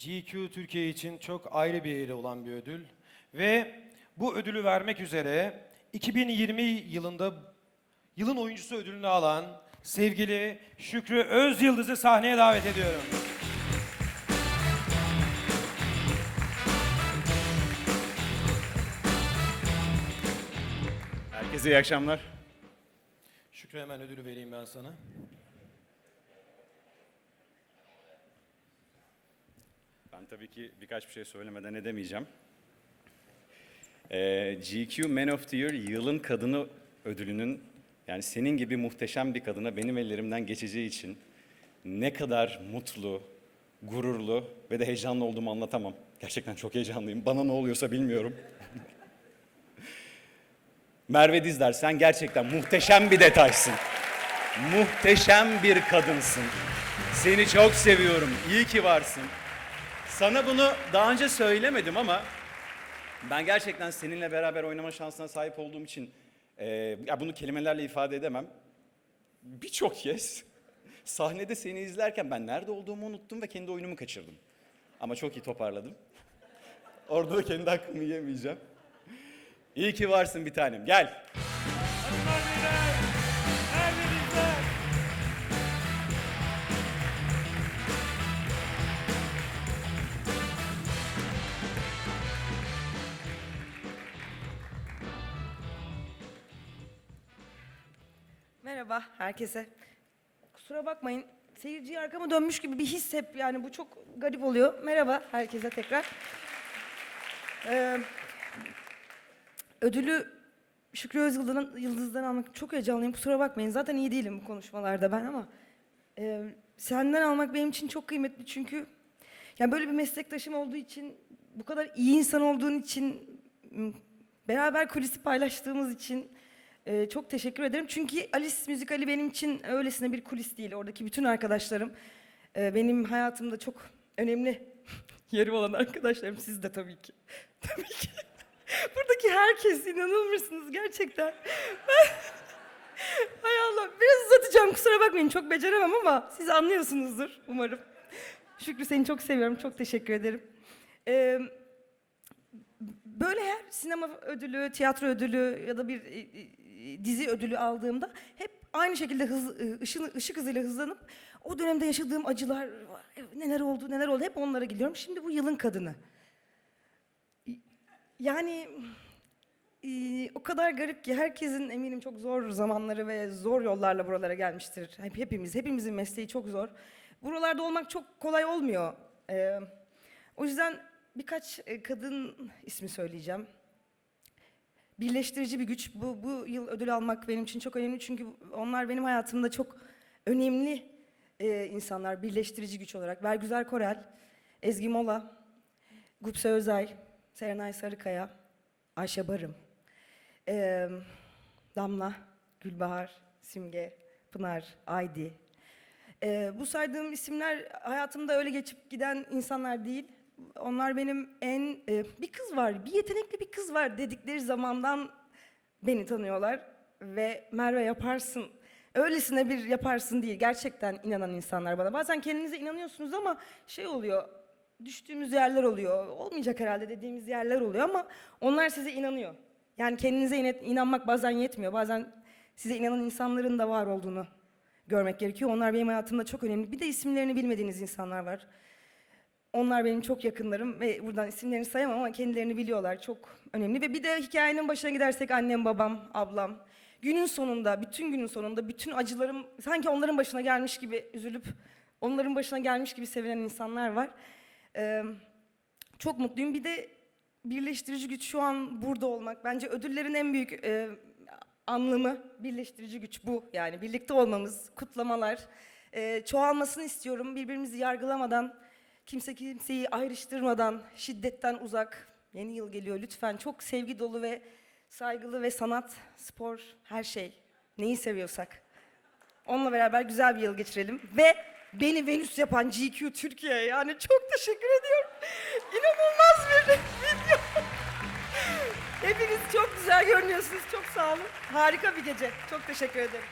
GQ Türkiye için çok ayrı bir yeri olan bir ödül. Ve bu ödülü vermek üzere 2020 yılında yılın oyuncusu ödülünü alan sevgili Şükrü Özyıldız'ı sahneye davet ediyorum. Herkese iyi akşamlar. Şükrü hemen ödülü vereyim ben sana. Ben tabii ki birkaç bir şey söylemeden edemeyeceğim. Ee, GQ Man of the Year yılın kadını ödülünün yani senin gibi muhteşem bir kadına benim ellerimden geçeceği için ne kadar mutlu, gururlu ve de heyecanlı olduğumu anlatamam. Gerçekten çok heyecanlıyım. Bana ne oluyorsa bilmiyorum. Merve Dizdar sen gerçekten muhteşem bir detaysın. Muhteşem bir kadınsın. Seni çok seviyorum. İyi ki varsın. Sana bunu daha önce söylemedim ama ben gerçekten seninle beraber oynama şansına sahip olduğum için e, ya bunu kelimelerle ifade edemem. Birçok kez sahnede seni izlerken ben nerede olduğumu unuttum ve kendi oyunumu kaçırdım. Ama çok iyi toparladım. Orada da kendi hakkımı yemeyeceğim. İyi ki varsın bir tanem. Gel. Merhaba herkese. Kusura bakmayın. Seyirciye arkama dönmüş gibi bir his hep yani bu çok garip oluyor. Merhaba herkese tekrar. Ee, ödülü Şükrü Özyıldız'dan Yıldız'dan almak çok heyecanlıyım. Kusura bakmayın. Zaten iyi değilim bu konuşmalarda ben ama e, senden almak benim için çok kıymetli çünkü yani böyle bir meslektaşım olduğu için bu kadar iyi insan olduğun için beraber kulisi paylaştığımız için e, çok teşekkür ederim. Çünkü Alice müzikali benim için öylesine bir kulis değil. Oradaki bütün arkadaşlarım e, benim hayatımda çok önemli yeri olan arkadaşlarım. Siz de tabii ki. Tabii ki. Buradaki herkes inanır mısınız gerçekten? Hay Allah biraz uzatacağım kusura bakmayın çok beceremem ama siz anlıyorsunuzdur umarım. Şükrü seni çok seviyorum çok teşekkür ederim. Ee, böyle her sinema ödülü, tiyatro ödülü ya da bir e, e, dizi ödülü aldığımda hep aynı şekilde hız, e, ışın, ışık hızıyla hızlanıp o dönemde yaşadığım acılar, var, neler oldu, neler oldu hep onlara gidiyorum. Şimdi bu yılın kadını. Yani e, o kadar garip ki herkesin eminim çok zor zamanları ve zor yollarla buralara gelmiştir. Hep hepimiz, hepimizin mesleği çok zor. Buralarda olmak çok kolay olmuyor. O yüzden birkaç e, kadın ismi söyleyeceğim. Birleştirici bir güç. Bu, bu yıl ödül almak benim için çok önemli çünkü onlar benim hayatımda çok önemli e, insanlar. Birleştirici güç olarak. Bergüzar Korel, Ezgi Mola, Gupse Özay, Serenay Sarıkaya, Ayşe Barım, ee, Damla, Gülbahar, Simge, Pınar, Aydi. Ee, bu saydığım isimler hayatımda öyle geçip giden insanlar değil. Onlar benim en... e, bir kız var, bir yetenekli bir kız var dedikleri zamandan beni tanıyorlar. Ve Merve yaparsın, öylesine bir yaparsın değil. Gerçekten inanan insanlar bana. Bazen kendinize inanıyorsunuz ama şey oluyor, düştüğümüz yerler oluyor. Olmayacak herhalde dediğimiz yerler oluyor ama onlar size inanıyor. Yani kendinize inanmak bazen yetmiyor. Bazen size inanan insanların da var olduğunu görmek gerekiyor. Onlar benim hayatımda çok önemli. Bir de isimlerini bilmediğiniz insanlar var. Onlar benim çok yakınlarım ve buradan isimlerini sayamam ama kendilerini biliyorlar. Çok önemli. Ve bir de hikayenin başına gidersek annem, babam, ablam. Günün sonunda, bütün günün sonunda bütün acılarım sanki onların başına gelmiş gibi üzülüp onların başına gelmiş gibi sevinen insanlar var. Ee, çok mutluyum. Bir de birleştirici güç şu an burada olmak. Bence ödüllerin en büyük e, anlamı birleştirici güç bu. Yani birlikte olmamız, kutlamalar. E, çoğalmasını istiyorum. Birbirimizi yargılamadan, kimse kimseyi ayrıştırmadan, şiddetten uzak. Yeni yıl geliyor lütfen. Çok sevgi dolu ve saygılı ve sanat, spor, her şey. Neyi seviyorsak. Onunla beraber güzel bir yıl geçirelim. Ve beni Venüs yapan GQ Türkiye yani çok teşekkür ediyorum. İnanılmaz bir video. Hepiniz çok güzel görünüyorsunuz. Çok sağ olun. Harika bir gece. Çok teşekkür ederim.